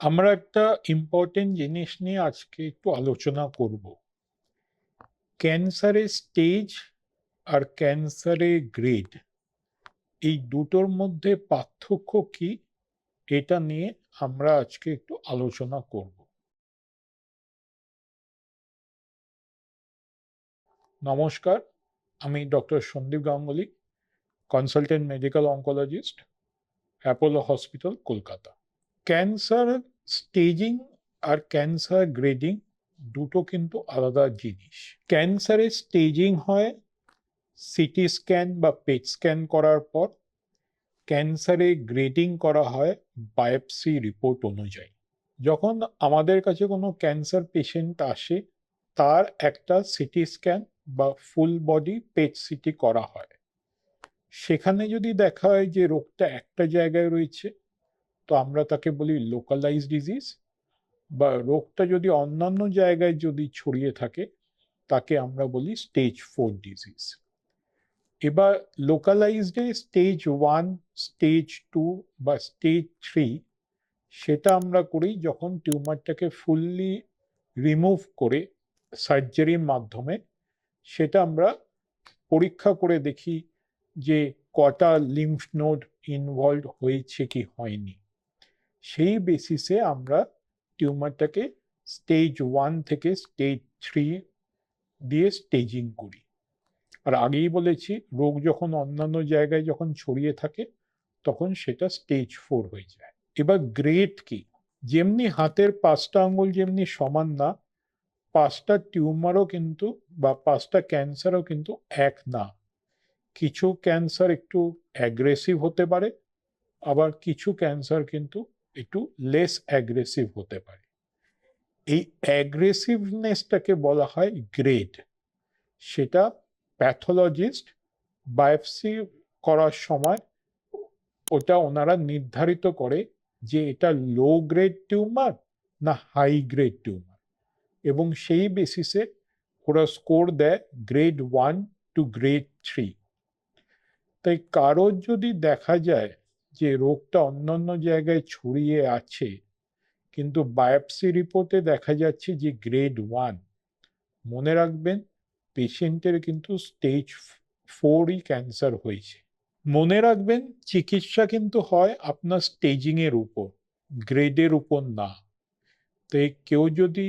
আমরা একটা ইম্পর্টেন্ট জিনিস নিয়ে আজকে একটু আলোচনা করব। ক্যান্সারের স্টেজ আর ক্যান্সারের গ্রেড এই দুটোর মধ্যে পার্থক্য কি এটা নিয়ে আমরা আজকে একটু আলোচনা করব। নমস্কার, আমি doctor Sandeep Ganguly consultant medical oncologist Apollo hospital Kolkata. Cancer staging আর ক্যান্সার গ্রেডিং দুটো কিন্তু আলাদা জিনিস। ক্যান্সারের স্টেজিং হয় সিটি স্ক্যান বা পেট স্ক্যান করার পর। ক্যান্সারে গ্রেডিং করা হয় বায়োপসি রিপোর্ট অনুযায়ী। যখন আমাদের কাছে কোনো ক্যান্সার পেশেন্ট আসে, তার একটা সিটি স্ক্যান বা ফুল বডি পেট সিটি করা হয়। সেখানে যদি দেখা হয় যে রোগটা একটা জায়গায় রয়েছে তো আমরা তাকে বলি লোকালাইজ ডিজিজ বা রোগটা যদি অন্যান্য জায়গায় যদি ছড়িয়ে থাকে, তাকে আমরা বলি স্টেজ ফোর ডিজিজ এবার লোকালাইজডে স্টেজ ওয়ান স্টেজ টু বা স্টেজ থ্রি সেটা আমরা করি যখন টিউমারটাকে ফুললি রিমুভ করে সার্জারির মাধ্যমে, সেটা আমরা পরীক্ষা করে দেখি যে কটা লিম্ফ নোড ইনভলভ হয়েছে কি হয়নি। সেই বেসিসে আমরা টিউমারটাকে স্টেজ ওয়ান থেকে স্টেজ থ্রি দিয়ে স্টেজিং করি। আর আগেই বলেছি, রোগ যখন অন্যান্য জায়গায় যখন ছড়িয়ে থাকে, তখন সেটা স্টেজ ফোর হয়ে যায়। এবার গ্রেড কি? যেমনি হাতের পাঁচটা আঙ্গুল যেমনি সমান না, পাঁচটা টিউমারও কিন্তু বা পাঁচটা ক্যান্সারও কিন্তু এক না। কিছু ক্যান্সার একটু অ্যাগ্রেসিভ হতে পারে, আবার কিছু ক্যান্সার কিন্তু একটু লেস অ্যাগ্রেসিভ হতে পারে। এই অ্যাগ্রেসিভনেসটাকে বলা হয় গ্রেড সেটা প্যাথোলজিস্ট বায়োপসি করার সময় ওটা ওনারা নির্ধারিত করে যে এটা লো গ্রেড টিউমার না হাই গ্রেড টিউমার এবং সেই বেসিসে ওরা স্কোর দেয় grade one two grade three তাই কারোর যদি দেখা যায় যে রোগটা অন্যান্য জায়গায় ছড়িয়ে আছে, কিন্তু বায়োপসি রিপোর্টে দেখা যাচ্ছে যে গ্রেড ওয়ান, মনে রাখবেন পেশেন্টের কিন্তু স্টেজ ফোরই ক্যান্সার হয়েছে। মনে রাখবেন চিকিৎসা কিন্তু হয় আপনার স্টেজিংয়ের উপর, গ্রেডের উপর না। তাই কেউ যদি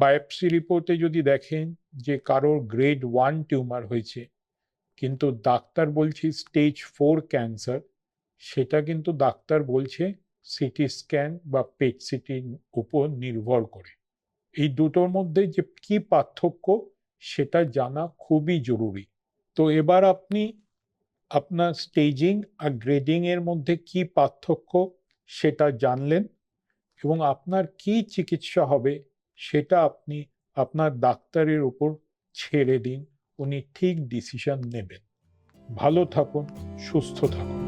বায়োপসি রিপোর্টে যদি দেখেন যে কারোর গ্রেড ওয়ান টিউমার হয়েছে, কিন্তু ডাক্তার বলছি স্টেজ ফোর ক্যান্সার সেটা কিন্তু ডাক্তার বলছে সিটি স্ক্যান বা পেট সিটির উপর নির্ভর করে। এই দুটোর মধ্যে যে কি পার্থক্য সেটা জানা খুবই জরুরি। তো এবার আপনি আপনার স্টেজিং আর গ্রেডিং এর মধ্যে কি পার্থক্য সেটা জানলেন এবং আপনার কি চিকিৎসা হবে সেটা আপনি আপনার ডাক্তারের উপর ছেড়ে দিন, উনি ঠিক ডিসিশন নেবেন। ভালো থাকুন, সুস্থ থাকুন।